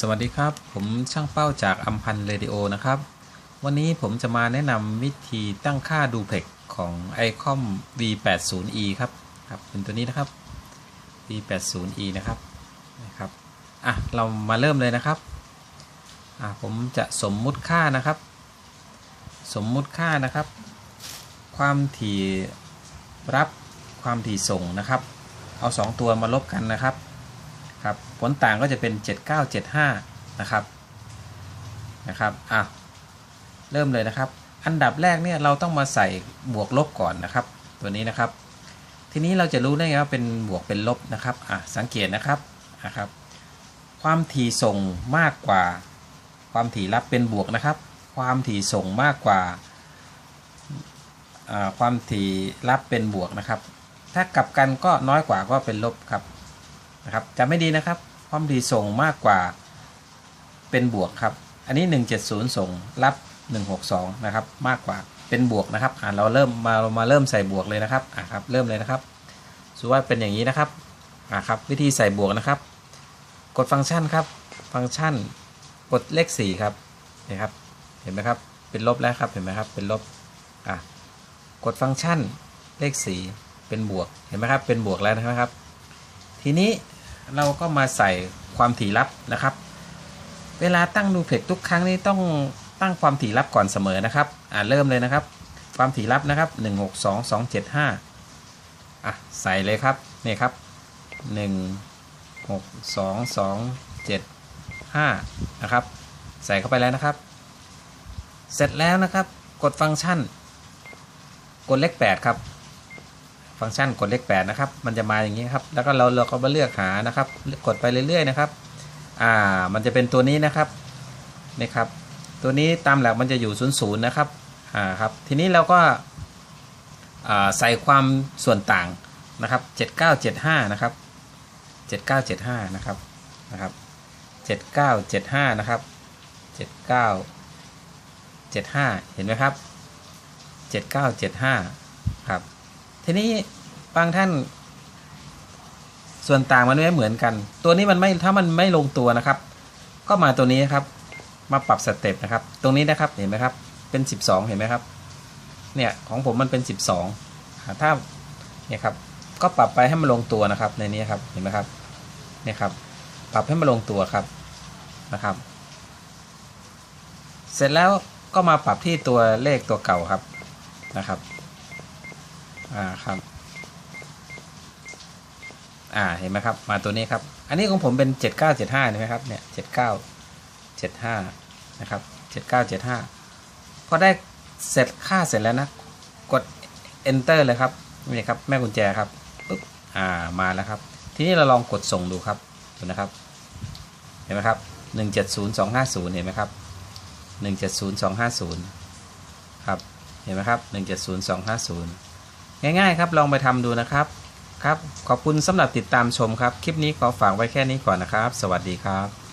สวัสดีครับ ผมช่างเป้าจากอัมพันเรดิโอนะครับ วันนี้ผมจะมาแนะนำวิธีตั้งค่าดูเพล็กของ ICOM V80e ครับครับเป็นตัวนี้นะครับ V80e นะครับนะครับอะเรามาเริ่มเลยนะครับอะผมจะสมมุติค่านะครับ สมมุติค่านะครับ ความถี่รับความถี่ส่งนะครับ เอา 2 ตัวมาลบกันนะครับ ครับ ผลต่างก็จะเป็น 7975 นะครับ นะครับ อะ เริ่มเลยนะครับ อันดับแรกเนี่ยเราต้องมาใส่บวกลบก่อนนะครับ ตัวนี้นะครับ ทีนี้เราจะรู้ได้ไงว่าเป็นบวกเป็นลบนะครับ อะ สังเกตนะครับ นะครับ ความถี่ส่งมากกว่า ความถี่รับเป็นบวกนะครับ ความถี่ส่งมากกว่าอ่าความถี่รับเป็นบวกนะครับถ้ากลับกันก็น้อยกว่าก็เป็นลบครับ นะครับจะไม่ดีนะครับความถี่ส่งมากกว่าเป็นบวกครับ อันนี้ 170 ส่งรับ 162 นะครับ มากกว่าเป็นบวกนะครับอ่าเราเริ่มมามาเริ่มใส่บวกเลยนะครับอ่าครับเริ่มเลยนะครับสมมติว่าเป็นอย่างนี้นะครับอ่าครับวิธีใส่บวกนะครับ กดฟังก์ชันครับ ฟังก์ชันกดเลข 4 ครับนี่ครับ เห็นไหมครับ เป็นลบแล้วครับเห็นไหมครับเป็นลบอะกดฟังก์ชันเลข 4 เป็นบวกเห็นไหมครับเป็นบวกแล้วนะครับ ทีนี้ เราก็มาใส่ความถี่ลับนะครับ เวลาตั้งดูเพล็กทุกครั้งนี้ต้องตั้งความถี่ลับก่อนเสมอนะครับ อ่าเริ่มเลยนะครับ ความถี่ลับนะครับ 1 6 2 2 7 5อะใส่เลยครับนี่ครับ 1 6 2 2 7 5นะครับ ใส่เข้าไปแล้วนะครับ เสร็จแล้วนะครับ กดฟังก์ชัน กดเลข8ครับ ฟังก์ชันกดเลข8นะครับ มันจะมาอย่างนี้ครับ แล้วก็เราเราก็มาเลือกหานะครับ กดไปเรื่อยๆนะครับ อ่า มันจะเป็นตัวนี้นะครับนี่ครับ ตัวนี้ตามหลักมันจะอยู่0 0นย์นะครับ อ่าครับ ทีนี้เราก็อ่าใส่ความส่วนต่างนะครับ 7975 นะครับ 7975 นะครับ นะครับ 7975 นะครับ 7975 เห็นไหมครับ 7975 ครับ ทีนี้ บางท่าน ส่วนต่างมันไม่เหมือนกัน ตัวนี้มันไม่ถ้ามันไม่ลงตัวนะครับ ก็มาตัวนี้ครับ มาปรับสเต็ปนะครับ ตรงนี้นะครับเห็นไหมครับ เป็น 12 เห็นไหมครับ เนี่ยของผมมันเป็น 12ถ้าเนี่ยครับก็ปรับไปให้มันลงตัวนะครับ ในนี้ครับเห็นไหมครับเนี่ยครับ ปรับให้มันลงตัวครับนะครับ เสร็จแล้วก็มาปรับที่ตัวเลขตัวเก่าครับนะครับ อ่าครับ อ่าเห็นไหมครับ มาตัวนี้ครับ อันนี้ของผมเป็น 7975เห็นไหมครับเนี่ย7975นะครับ7975พอได้เสร็จค่าเสร็จแล้วนะ กด enter เลยครับนี่ครับแม่กุญแจครับปุ๊บอ่ามาแล้วครับ ทีนี้เราลองกดส่งดูครับดูนะครับ เห็นไหมครับ 170250 เห็นไหมครับ 170250 ครับ เห็นไหมครับ 170250 ง่ายๆครับ ลองไปทำดูนะครับ ครับ ขอบคุณสำหรับติดตามชมครับ คลิปนี้ขอฝากไว้แค่นี้ก่อนนะครับ สวัสดีครับ